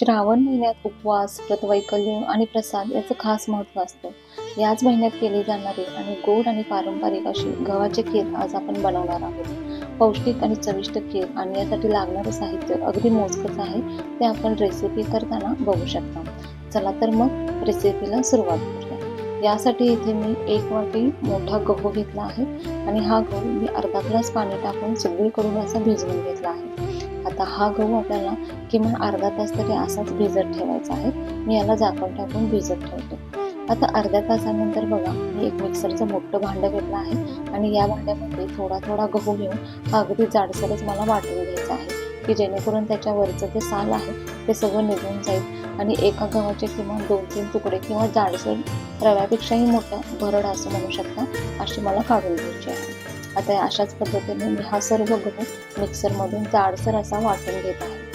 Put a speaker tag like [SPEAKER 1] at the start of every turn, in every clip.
[SPEAKER 1] श्रावण महिन्यात उपवास व्रतवैकल्य आणि प्रसाद याचं खास महत्त्व असतं. याच महिन्यात केली जाणारे आणि गोड आणि पारंपरिक अशी गव्हाचे खीर आज आपण बनवणार आहोत. पौष्टिक आणि चविष्ट खीर आणि यासाठी लागणारं साहित्य अगदी मोजकंच आहे ते आपण रेसिपी करताना बघू शकता. चला तर मग रेसिपीला सुरुवात करूया. यासाठी इथे मी एक वाटी मोठा गहू घेतला आहे आणि हा गहू मी अर्धा ग्लास पाणी टाकून सगळीकडून असा भिजवून घेतला आहे. आता हा गहू आपल्याला किमान अर्धा तास तरी असाच भिजत ठेवायचा आहे. मी याला झाकण टाकून भिजत ठेवते. आता अर्ध्या तासानंतर बघा मी एक मिक्सरचं मोठं भांडं घेतलं आहे आणि या भांड्यामध्ये थोडा थोडा गहू घेऊन हा अगदी जाडसरच मला वाटून घ्यायचा आहे की जेणेकरून त्याच्यावरचं जे साल आहे ते सगळं निघून जाईल आणि एका गव्हाचे किमान दोन तीन तुकडे किंवा जाडसर रव्यापेक्षाही मोठं भरड असं म्हणू शकता अशी मला काढून घ्यायची आहे. आता अशाच पद्धतीने मी हा सर्व गहू मिक्सरमधून जाडसर असा वाटून घेत आहे.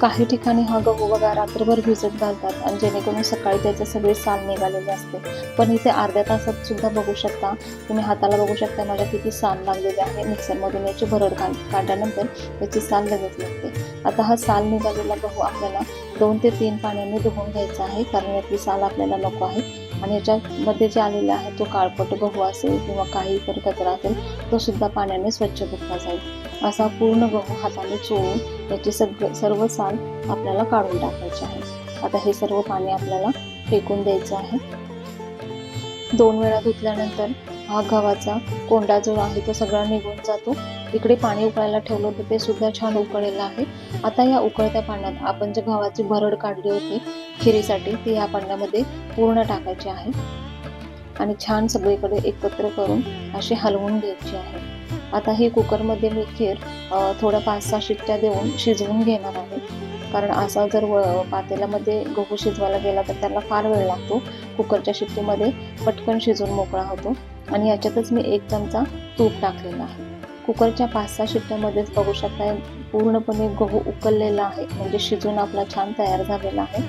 [SPEAKER 1] काही ठिकाणी हा गहू बघा रात्रभर भिजत घालतात आणि जेणेकरून सकाळी त्याचे सगळे साल निघालेले असते. पण इथे अर्ध्या तासात सुद्धा बघू शकता तुम्ही हाताला बघू शकता माझ्या किती साल लागलेले आहे. मिक्सरमधून याची भरड घाल काढल्यानंतर त्याची साल लगेच लागते. आता हा साल निघालेला गहू आपल्याला दोन ते तीन पाण्याने धुवून घ्यायचा आहे. कारण यातली साल आपल्याला नको आहे. आणि याच्यामध्ये जे आलेला आहे तो काळपट गहू असेल किंवा काही इतर कचरा असेल तो सुद्धा पाण्याने स्वच्छ धुतला जाईल. असा पूर्ण गहू हाताने चोळून याची सगळं सर्व साल आपल्याला काढून टाकायची आहे. आता हे सर्व पाणी आपल्याला फेकून द्यायचं आहे. दोन वेळा धुतल्यानंतर हा गव्हाचा कोंडा जो आहे तो सगळा निघून जातो. इकडे पाणी उकळायला ठेवलं होतं ते सुद्धा छान उकळलेलं आहे. आता या उकळत्या पाण्यात आपण जे गव्हाची भरड काढली होती खिरीसाठी ती या पाण्यामध्ये पूर्ण टाकायची आहे. आणि छान सगळीकडे एकत्र करून अशी हलवून घ्यायची आहे. आता ही कुकरमध्ये मी खीर थोड्या पाच सहा शिट्ट्या देऊन शिजवून घेणार आहे. कारण असा जर व पातेल्यामध्ये गहू शिजवायला गेला तर त्याला फार वेळ लागतो. कुकरच्या शिट्टीमध्ये पटकन शिजून मोकळा होतो. आणि याच्यातच मी एक चमचा तूप टाकलेला आहे. कुकरच्या पाच सहा शिट्ट्यामध्येच बघू शकता पूर्णपणे गहू उकललेला आहे म्हणजे शिजून आपला छान तयार झालेला आहे.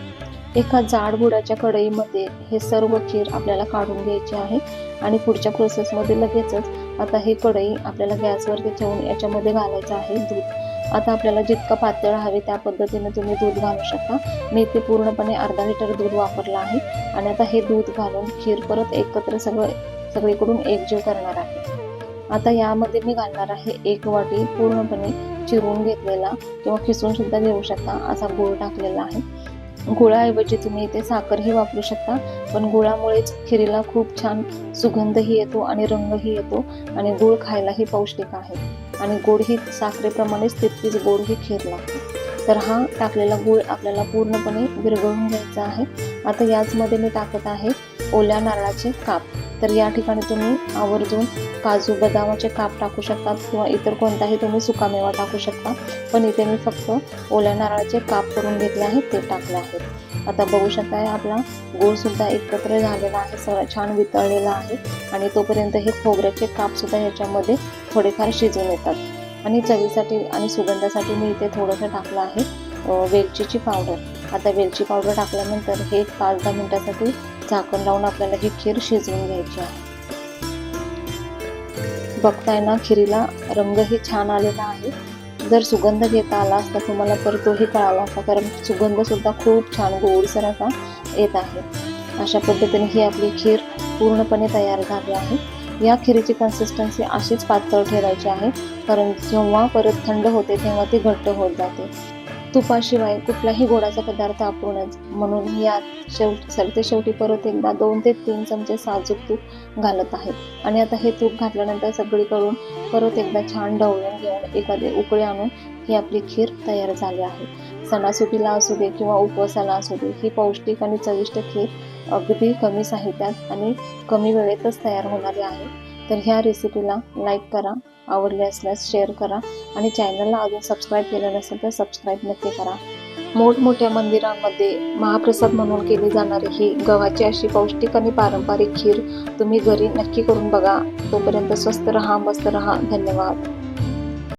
[SPEAKER 1] एका जाड बुडाच्या कढईमध्ये हे सर्व खीर आपल्याला काढून घ्यायची आहे आणि पुढच्या प्रोसेसमध्ये लगेचच आता ही कढई आपल्याला गॅसवरती ठेवून याच्यामध्ये घालायचं आहे दूध. आता आपल्याला जितकं पातळ हवे त्या पद्धतीने तुम्ही दूध घालू शकता. मी इथे पूर्णपणे अर्धा लिटर दूध वापरलं आहे आणि आता हे दूध घालून खीर परत एकत्र सगळं सगळीकडून एकजीव करणार आहे. आता यामध्ये मी घालणार आहे एक वाटी पूर्णपणे चिरून घेतलेला किंवा खिसून सुद्धा घेऊ शकता असा गूळ टाकलेला आहे. गुळाऐवजी तुम्ही इथे साखरही वापरू शकता पण गुळामुळेच खिरीला खूप छान सुगंधही येतो आणि रंगही येतो आणि गुळ खायलाही पौष्टिक आहे. आणि गोड ही साखरेप्रमाणेच तितकीच गोड ही खीर लागते. तर हा टाकलेला गूळ आपल्याला पूर्णपणे विरघळून घ्यायचा आहे. आता याचमध्ये मी टाकत आहे ओल्या नारळाचे काप. तर या ठिकाणी तुम्ही आवर्जून काजू बदामाचे काप टाकू शकतात किंवा इतर कोणताही तुम्ही सुकामेवा टाकू शकता. पण इथे मी फक्त ओल्या नारळाचे काप करून घेतले आहेत ते टाकले आहेत. आता बघू शकता आपला गोळसुद्धा एकत्र झालेला आहे सगळं छान वितळलेला आहे आणि तोपर्यंत हे खोबऱ्याचे काप सुद्धा याच्यामध्ये थोडेफार शिजून येतात. आणि चवीसाठी आणि सुगंधासाठी मी इथे थोडंसं टाकलं आहे वेलचीची पावडर. आता वेलची पावडर टाकल्यानंतर हे पाच दहा मिनटासाठी झाकण लावून आपल्याला ही खीर शिजवून घ्यायची आहे. बघताय ना खिरीला रंगही छान आलेला आहे. जर सुगंध घेता आला असता तुम्हाला तर तोही कळाला असता कारण सुगंध सुद्धा खूप छान गोडसर असा येत आहे. अशा पद्धतीने ही आपली खीर पूर्णपणे तयार झाली आहे. या खिरीची कन्सिस्टन्सी अशीच पातळ ठेवायची आहे कारण जेव्हा परत थंड होते तेव्हा ती घट्ट होत जाते. तुपाशिवाय कुठलाही गोडाचा पदार्थ आपणच म्हणून यात शेवट सरते शेवटी परत एकदा दोन ते तीन चमचे साजूक तूप घालत आहे. आणि आता हे तूप घातल्यानंतर सगळीकडून परत एकदा छान ढवळून घेऊन एखादे उकळी आणून ही आपली खीर तयार झाली आहे. सणासुदीला असू दे किंवा उपवासाला असू दे ही पौष्टिक आणि चविष्ट खीर अगदी कमी साहित्यात आणि कमी वेळेतच तयार होणारी आहे. तर ह्या रेसिपीला लाईक करा आवडले असल्यास शेअर करा आणि चॅनलला अजून सबस्क्राईब केलं नसेल तर सबस्क्राईब नक्की करा. मोठमोठ्या मंदिरांमध्ये महाप्रसाद म्हणून केली जाणारी ही गव्हाची अशी पौष्टिक आणि पारंपरिक खीर तुम्ही घरी नक्की करून बघा. तोपर्यंत स्वस्त रहा मस्त रहा. धन्यवाद.